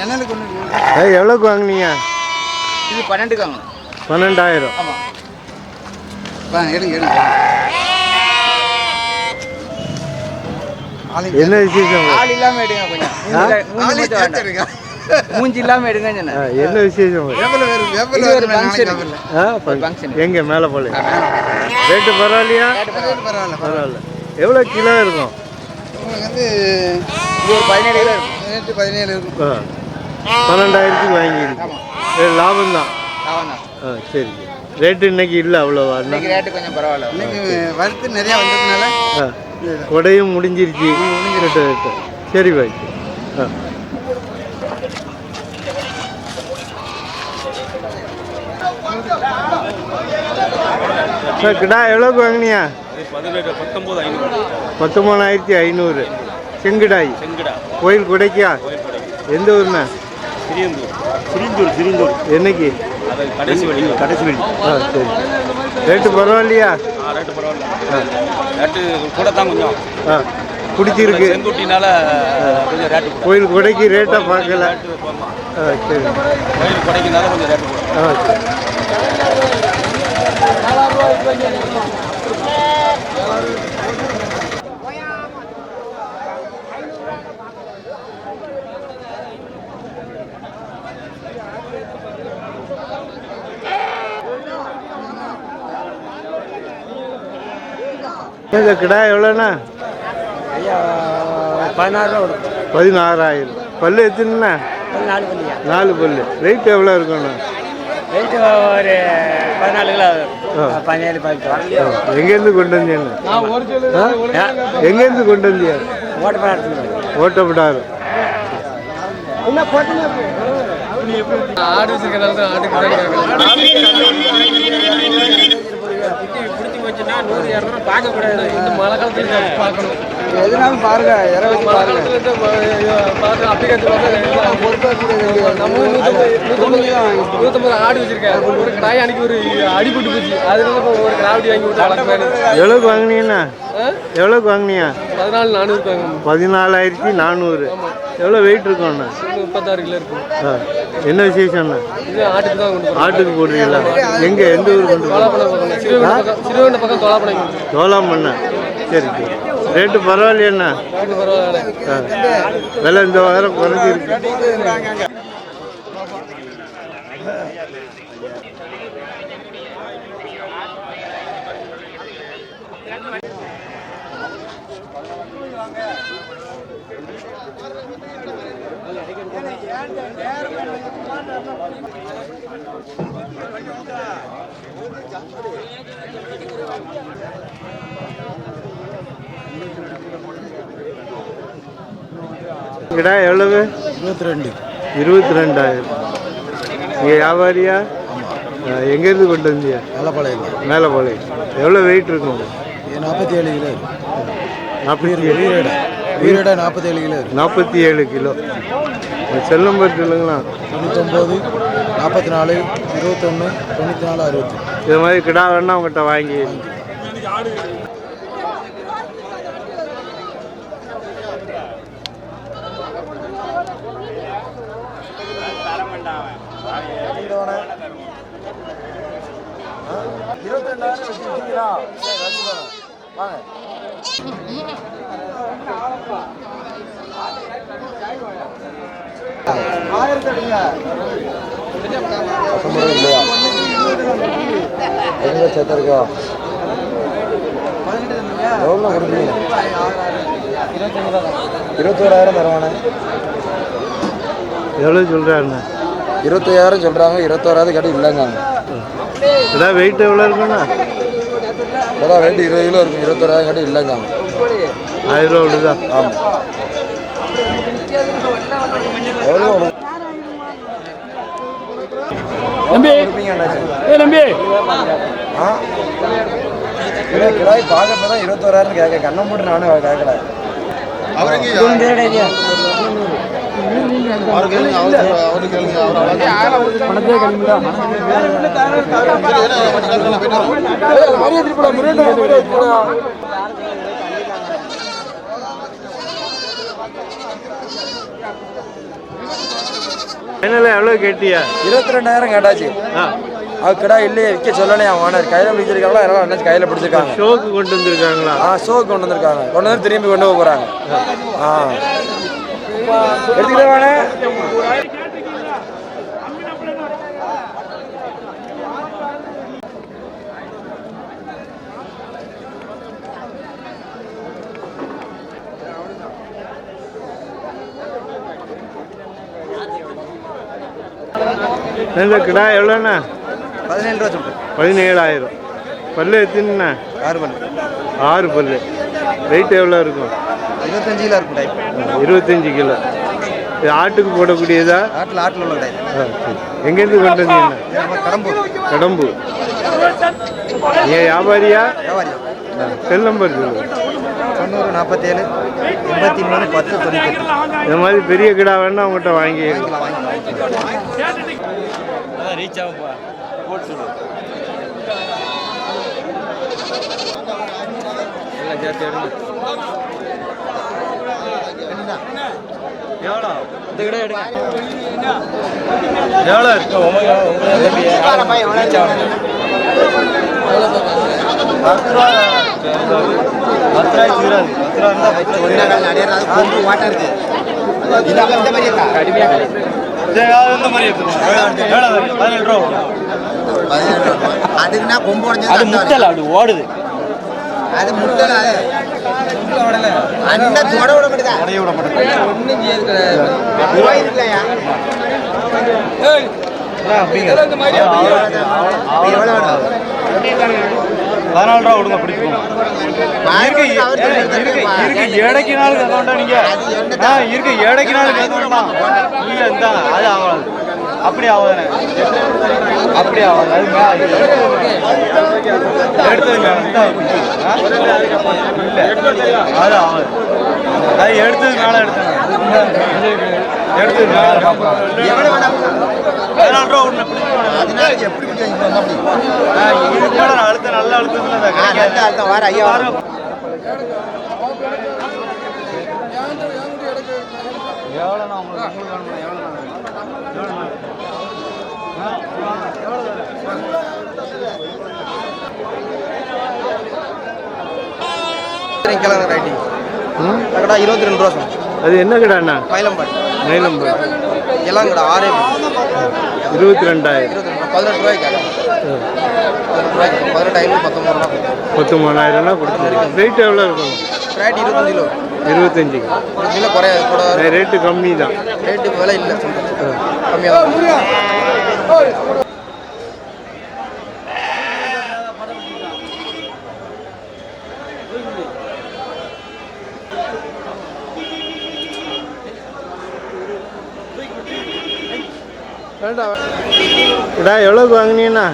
நிழலுக்கு ஒன்று எவ்வளோக்கு வாங்குனீங்க? இது பன்னெண்டுக்கு வாங்கணும் பன்னெண்டாயிரம். ஆமாம் வா எடுங்க எடுங்க. ஆள் என்ன விசேஷம்? ஆள் இல்லாமல் எடுங்க கொஞ்சம். மூஞ்சி எடுங்க சொன்னேன் என்ன விசேஷம். எங்கே மேலே போல? ரேட்டு பரவாயில்லையா? பரவாயில்ல. பரவாயில்ல எவ்வளோ கிலோ இருக்கும்? உங்களுக்கு வந்து ஒரு பதினேழு கிலோ இருக்கும். பதினெட்டு பதினேழு இருக்கும். ஆ. பன்னெண்டாயிரத்துக்கு வாங்கிருக்கு. லாபம் தான் ஆ சரி ரேட்டு இன்னைக்கு இல்லை அவ்வளோவா? இன்னைக்கு ரேட்டு கொஞ்சம் பரவாயில்ல. இன்னைக்கு வறுத்து நிறையா வந்ததுனால ஆ. கொடையும் முடிஞ்சிருச்சு. ரேட்டு ரேட்டு சரி பாய் ஆ. சார் கிடா எவ்வளோக்கு வாங்கினியா பதினெட்டு பத்தொம்போது ஐநூறு. பத்தொம்பதாயிரத்தி ஐநூறு. செங்குடாய். செங்கடா. கோயில் குடைக்கா எந்த ஊர்ண்ணா? சிறியந்தூர் சிறிந்தூர் சிறிந்தூர் என்னைக்கு? கடைசி வழி. கடைசி வழி. ஆ சரி. ரேட்டு பரவாயில்லையா? ஆ ரேட்டு பரவாயில்ல. ரேட்டு கூட தான் கொஞ்சம். ஆ பிடிச்சிருக்கு. செங்குட்டினால கொஞ்சம் ரேட்டு கூட கோயில் குடைக்கு ரேட்டாக பார்க்கல. ஆ சரி. கோயில் கொடைக்குனால கொஞ்சம் ரேட்டு ஆ சரி. இந்த கிடா எவ்வளோண்ணா பதினாறு ரூபா வரும். பதினாறாயிரம். பல்லு எத்தனைண்ணா? நாலு பல்லு. ரேட் எவ்வளோ இருக்குண்ணா ரேட்டு ஒரு பதினாலு கிலோ. பதினேழு பதினெட்டு எங்கேருந்து கொண்டு வந்தீங்க எங்கேருந்து கொண்டு வந்தியா ஓட்ட பண்ண ஓட்டப்படாரு ஆடு வச்சிருக்கனால தான் ஆட்டுக்கு தான் பிடிச்சி போச்சுன்னா நூறு இரநூறு பார்க்கக்கூடாது. இந்த மழை காலத்துல பார்க்கணும். எதுனாலும் பாருங்க இற வச்சு மழை பாருங்க. நூற்றம்பது ஆடு வச்சிருக்கேன் ஒரு கடாய் அன்னைக்கு ஒரு அடிபட்டு போச்சு அதனால இப்போ ஒரு கிராவடி வாங்கி விட்டு எவ்வளோக்கு வாங்கினீங்கண்ணா எவ்வளோக்கு வாங்கினியா பதினாலு நானூறு பதினாலாயிரத்தி நானூறு எவ்வளோ வெயிட் இருக்கும்ண்ணா முப்பத்தாறு கிலோ இருக்கும். என்ன விசேஷம்ண்ணா ஆட்டுக்கு தான் ஆட்டுக்கு போடுறீங்களா? எங்கே எந்த ஊர் கொண்டு பக்கம் சிறுவண்ட பக்கம். சிறுவண்ட பக்கம் தோலாப்பணம் சோளம் பண்ண சரி சரி. ரேட்டு பரவாயில்லையாண்ணா விலை இந்த வாரம் குறைஞ்சிருக்கு Thank you. கிடா எவ்வளவு? இருபத்தி ரெண்டு இருபத்தி ரெண்டாயிரம் நீங்கள் வியாபாரியா எங்கேருந்து கொண்டு வந்தியா நல்லப்பாளையம் மேலே போல எவ்வளோ வெயிட் இருக்கும் நாற்பத்தி ஏழு கிலோ நாற்பத்தி ஏழு வீரடை. நாற்பத்தி ஏழு கிலோ நாற்பத்தி ஏழு கிலோ. செல்லம் பட்டு இல்லைங்களா தொண்ணூத்தொம்பது நாற்பத்தி நாலு இருபத்தொன்று தொண்ணூற்றி நாலு அறுபத்தி. இது மாதிரி கிடா வேணா உங்கள்கிட்ட வாங்கி. எங்கே சேர்த்துருக்கா எவ்வளோ கொடுப்பீங்க இருபத்தோராயிரம் தருவானே? எவ்வளோ சொல்கிறாருண்ணா இருபத்தையாயிரம் சொல்கிறாங்க இருபத்தோராயிரம் கடை இல்லைங்க. கிடா வெயிட் எவ்வளோ இருக்குண்ணா அதான் ரேட்டு இருபது கிலோ இருக்கும் இருபத்தோராயிரம் கடை இல்லைங்க. ஆயிரம் ரூபா விடுதா? ஆமாம் நம்பி ஏ நம்பி ஆ? கிடாய் பார்க்க தான் இருபத்தோராயிரம் கேட்க கண்ணை போட்டு நானும் கேட்கல. ஃபைனலாக எவ்வளோ கேட்டியா? இருபத்தி ரெண்டாயிரம் கேட்டாச்சு. ஆ. அது கிடா இல்லையே விற்க சொல்லலையா ஓனர் கையில் பிடிச்சிருக்காங்களா அதனால அண்ணாச்சி கையில் பிடிச்சிருக்காங்க. ஷோக்கு கொண்டு வந்திருக்காங்களா? ஆ ஷோக்கு கொண்டு வந்திருக்காங்க. கொண்டு வந்து திரும்பி கொண்டு போக போகிறாங்க ஆ. எடுத்துக்கிட்டே இந்த கிடா எவ்வளோண்ணா? பதினேழு ரூபா சொல்லிட்டு பதினேழாயிரம். பல்லு எத்தனைண்ணா? ஆறு பண்ணு ஆறு பல்லு. வெயிட் எவ்வளோ இருக்கும்? இருபத்தஞ்சு கிலோ இருக்கும் டைப் இருபத்தஞ்சி கிலோ. இது ஆட்டுக்கு போடக்கூடியதா? ஆட்டில் ஆட்டில் உள்ள டைப். எங்கேருந்து கொண்டு வந்தீங்கண்ணா நம்ம கடம்பூர். கடம்பு ஏன் வியாபாரியா? வியாபாரியா ஆ, செல் நம்பர் சொல்லு. தொண்ணூறு நாற்பத்தேழு எண்பத்தி மூணு பத்து தொண்ணூற்றி இந்த மாதிரி பெரிய கிடா வேணா உங்கள்கிட்ட வாங்கி ரீச் ஆகும்ப்பா போட்டு சொல்லு எல்லாம் சேர்த்து எடுங்க எவ்வளோ இந்த கடை எடுங்க எவ்வளோ இருக்கு பத்து ரூபாய்க்கு இருபது பத்து ரூபா இந்த மாதிரி எடுத்துக்கோங்க எவ்வளோ வரும் பதினெட்டு ரூபா அதுக்குன்னா கொம்பு அது முட்டல அப்படி ஓடுது அது முட்டல அந்த தொட விட மாட்டேதா உடைய விட மாட்டேன் செய்யாது கிடையாது போயிருக்கலையா பதினாலு ரூபா பிடிக்கும் இருக்கு ஏழைக்கு நாள் கேட்க நீங்க இருக்கு ஏழைக்கு நாள் கேட்க வேண்டாம் இல்ல இந்த அது ஆகாது அப்படி ஆகாது அப்படி ஆகாது அது எடுத்தது மேல. ஆ? இல்ல. அது ஆகாது. அது எடுத்தது மேல எடுத்தேன் எடுத்தது மேல பதினாலு ரூபா ஒன்று எப்படி இதுக்கு அழுத்த நல்ல அழுத்தத்துல கிடைக்காது நல்ல அர்த்தம் வார ஐயா. வரும் எவ்வளோண்ணா உங்களுக்கு உங்களுக்கு வேணுமா? எவ்வளோண்ணா கிழங்கு ரைட்டிங் ம்? கடா இருபத்தி ரெண்டு ரூபா சொன்னேன் அது என்ன கிடாண்ணா? மயிலம்பாடி மயிலம்பு எல்லாம் கடா ஆறே இருபத்தி ரெண்டாயிரம் இருபத்தி ரெண்டு பதினெட்டு ரூபாய்க்கு கேட்கலாம் பதினெட்டு ரூபாய்க்கு பதினெட்டு ஐநூறு பத்தொம்பது ரூபா பத்து மூணாயிரம்னா கொடுத்துருக்கேன் ரேட் எவ்வளோ இருக்கும்? ரேட் இருபத்தஞ்சு கிலோ. இருபத்தஞ்சி. இருபத்தஞ்சு கிலோ குறையாது கூட ரேட்டு கம்மி தான் ரேட்டு விலை இல்லை கம்மியாக தான் இதா எவ்வளோக்கு வாங்கினீங்கண்ணா?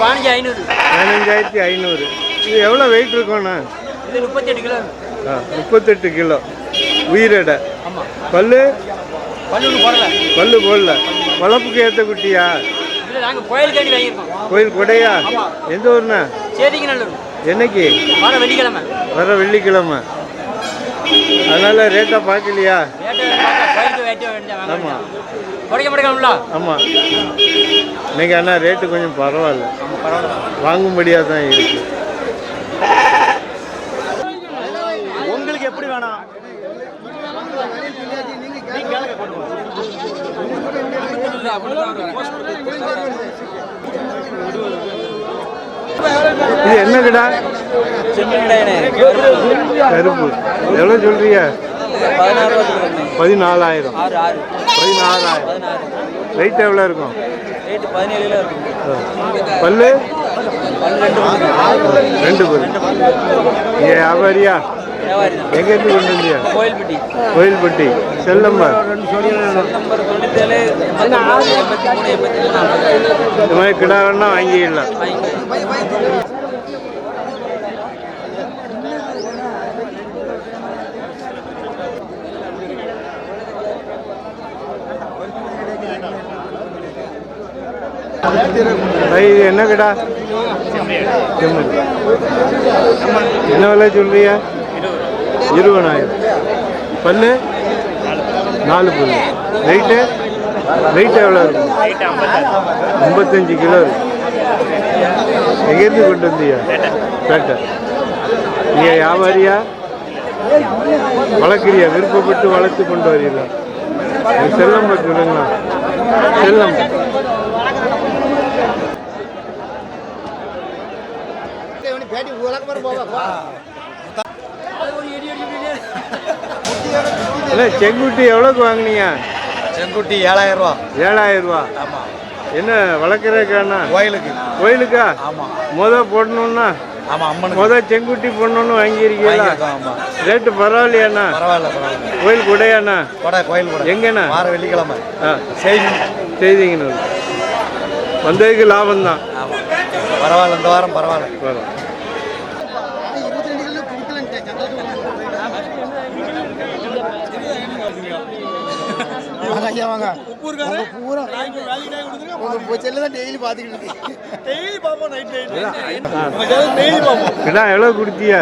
பாஞ்சு ஐநூறு. பதினஞ்சாயிரத்தி ஐநூறு. இது எவ்வளோ வெயிட் இருக்கும்ண்ணா? இது முப்பத்தெட்டு கிலோ. ஆ முப்பத்தெட்டு கிலோ. உயிரிடை. பல்லு? பல்லு போடல. பல்லு போடல. வளர்ப்புக்கு ஏற்ற குட்டியா? நாங்கள் கோயில் கொடையா? எந்த ஊர்ண்ணா? என்னைக்கு? வர வெள்ளிக்கிழமை. வர வெள்ளிக்கிழமை. அதனால ரேட்டா பார்க்கலையா? ஆமாம் ஆமாம் இன்னைக்கு ஆனால் ரேட்டு கொஞ்சம் பரவாயில்ல. வாங்கும்படியாக தான் இருக்கு உங்களுக்கு எப்படி வேணாம் இது என்ன கடா கருப்பு எவ்வளோ சொல்றீங்க? பதினாலாயிரம். ஆறு பதினாறாயிரம் பதினாறு ரேட் எவ்வளோ இருக்கும்? பல்லு? ரெண்டு பல்லு நீங்க வியாபாரியா வியாபாரி தான் எங்கேருந்து கொண்டு வந்தியா Kovilpatti. Kovilpatti cell number number இந்த மாதிரி கிடா வாங்கிடலாம். பாய், இது என்ன கடா செம்மறி என்ன விலை சொல்றியா இருபதாயிரம். பல்லு? நாலு பல்லு. வெயிட்டு வெயிட் எவ்வளோ இருக்கும்? ஐம்பத்தஞ்சு கிலோ இருக்கு. எங்கேருந்து கொண்டு வந்தியா பேட்டை. நீ வியாபாரியா? வளர்க்குறியா? விருப்பப்பட்டு வளர்த்து கொண்டு வரீங்களா? உங்க செல்லம் சொல்லுங்களா செல்லம். பேட்டி உலகம் போவா இல்லை செங்குட்டி எவ்வளோக்கு வாங்குனீங்க? செங்குட்டி ஏழாயிரம் ரூபா. ஏழாயிரம் ரூபா. ஆமா. என்ன வளர்க்குறதுக்காண்ணா கோயிலுக்கு. கோயிலுக்கா? ஆமா. முத போடணும்னா? ஆமா அம்மனுக்கு. முத செங்குட்டி போடணும்னு வாங்கியிருக்கீங்களா? வாங்கியிருக்கோம், ஆமா. ரேட்டு பரவாயில்லையாண்ணா பரவாயில்ல பரவாயில்ல. கோயில் கூடையாண்ணா கொடை கோயில் கூட எங்கண்ணா? வார வெள்ளிக்கிழமை. ஆ. செய்தி. செய்திங்கண்ணா வந்ததுக்கு லாபம் தான் பரவாயில்ல இந்த வாரம் பரவாயில்ல. வரும் ஐயா வாங்க. உங்க பூரா. உங்க செல்லு தான் டெய்லி பார்த்துக்கிட்டு இருக்கு கிடா எவ்வளோ கொடுத்தியா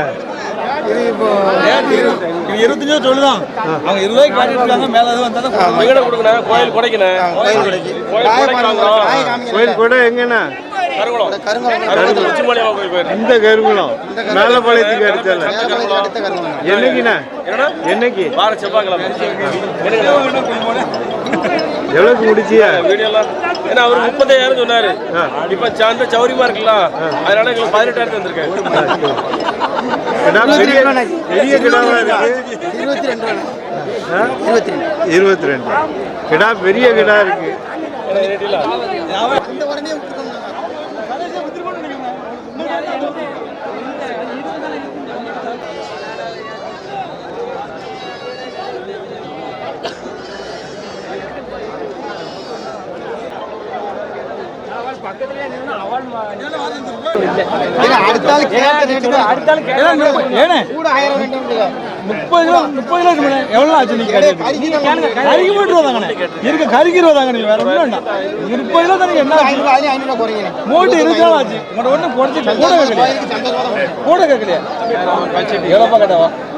இருபத்தஞ்சு சொல்லுதான். அவங்க இருபது ரூபாய்க்கு காட்டிட்டு மேல எதுவும் வந்தாலும் எங்கட கொடுக்கணும்? கோயில் கொடைக்கணும் கோயில் கடைக்கு. கோயில் கூட எங்கண்ணா? இந்த கருங்குளம். மேலப்பாளையத்துக்கு அடுத்தால என்னைக்குண்ணா? என்னடா என்னைக்கு? வார செவ்வாய்க்கிழமை. எவ்வளோக்கு முடிச்சியா? வீடியோலாம் ஏன்னா அவர் முப்பத்தாயிரம் சொன்னாரு. இப்ப சாந்த சௌரியமா இருக்கலாம் அதனால எங்களுக்கு பதினெட்டாயிரத்து வந்திருக்கேன் கிடா பெரிய பெரிய கிடாவா இருக்கு? இருபத்தி ரெண்டு இருபத்தி ரெண்டு. கிடா பெரிய கிடா இருக்கு இந்த உடனே விட்டுருக்கோம் அடுத்த ஆள் கேட்ட ரேட்டு தான் ஏனே கூட ஆயிரம் வேண்டும் முப்பது கிலோ முப்பது கிலோ இருக்குமே. எவ்வளவு ஆச்சு நீங்க கறிக்கு போட்டு வந்தாங்கண்ணே. இருக்க கறிக்கு இருபதாங்க நீங்க வேற ஒண்ணும் வேண்டாம். இது முப்பது கிலோ தானே என்ன மூட்டு இருபது நாள் ஆச்சு. கூட கேட்கலையா? கூட கேட்கலையா? எவ்வளோப்பா கேட்டவா ஏன்னா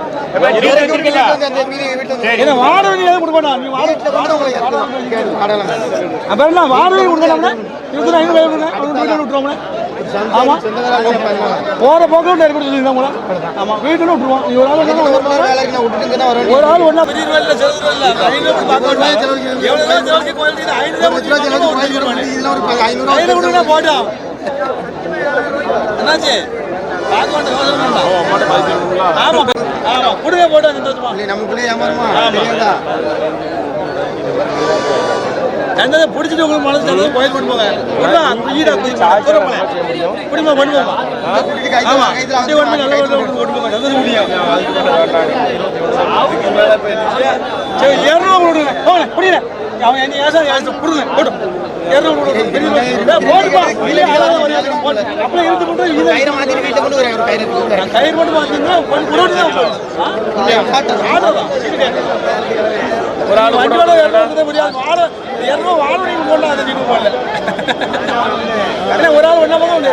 வாடகை நீ எதுவும் கொடுக்க வேண்டாம் நீ வாடகை வாடகை கொடுக்கலாம்னா இருபது ஐநூறு வீட்டில் விட்டுருவோம்ல ஆமா. போற போக்கு நேரம் கொடுத்துருந்தீங்க உங்களை. ஆமா. வீட்டில் விட்டுருவோம். ஒரு ஆள் வந்தா ஒரு- ஒரு ஆள் ஒன்றா ஐநூறு போட்டோம் என்னாச்சு? பார்க்க ஆமா ஆமா. கொடுங்க போட்டோம் சந்தோஷமா நமக்குள்ளே ஏமாறுமா எந்த பிடிச்சிட்டு உங்களுக்கு மனசு தந்தது கோயில் கொண்டு போங்க விடலாம் ஈடா குடிமா பண்ணுவோம் ஆமா நல்ல ஒரு கொண்டு போங்க நல்லது முடியும் சரி இரநூறு கொடுங்க போங்க புரியல அவன் என்ன ஏசா ஏசா கொடுங்க போட்டு கயிறு மட்டும் பார்த்தீங்கன்னா ஒரு ஆள் வண்டி வேலை இரநூறு முடியாது வாட இரநூறு வாட நீங்க போடலாம் அதை நீங்க போடல. ஒரு ஆள் ஒன்றா போக ஒன்று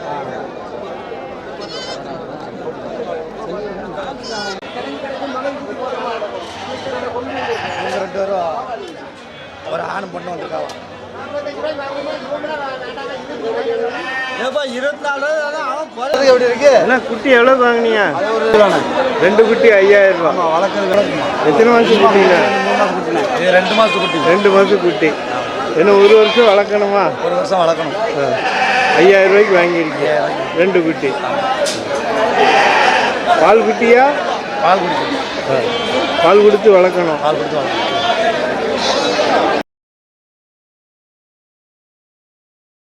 ஆணும் பொண்ணு அவன் எப்படி இருக்கு? என்ன குட்டி எவ்வளோ வாங்குனீங்க? ரெண்டு குட்டி ஐயாயிரம் ரூபா வளர்க்குறது எத்தனை மாதம் குட்டிங்க? இது ரெண்டு குட்டி. ரெண்டு மாதம் குட்டி. என்ன ஒரு வருஷம் வளர்க்கணுமா? ஒரு வருஷம் வளர்க்கணும். ஐயாயிரம் ரூபாய்க்கு வாங்கியிருக்கீங்க. ரெண்டு குட்டி. பால் குட்டியா? பால் ஆ. பால் கொடுத்து வளர்க்கணும். பால் கொடுத்து வளர்க்கணும்.